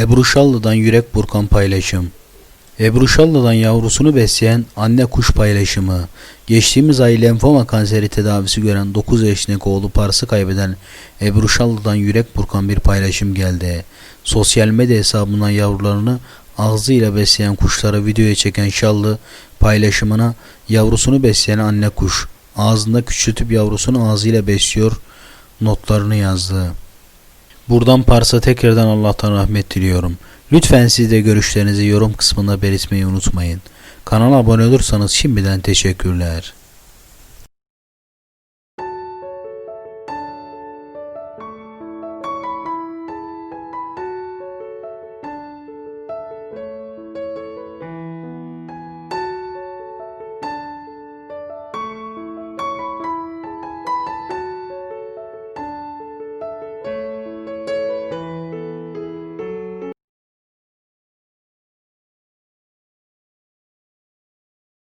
Ebru Şallı'dan yürek burkan paylaşım. Ebru Şallı'dan yavrusunu besleyen anne kuş paylaşımı. Geçtiğimiz ay lenfoma kanseri tedavisi gören 9 yaşındaki oğlu Pars'ı kaybeden Ebru Şallı'dan yürek burkan bir paylaşım geldi. Sosyal medya hesabından yavrularını ağzıyla besleyen kuşları videoya çeken Şallı paylaşımına yavrusunu besleyen anne kuş ağzında küçültüp yavrusunu ağzıyla besliyor notlarını yazdı. Buradan Pars'a tekrardan Allah'tan rahmet diliyorum. Lütfen siz de görüşlerinizi yorum kısmında belirtmeyi unutmayın. Kanala abone olursanız şimdiden teşekkürler.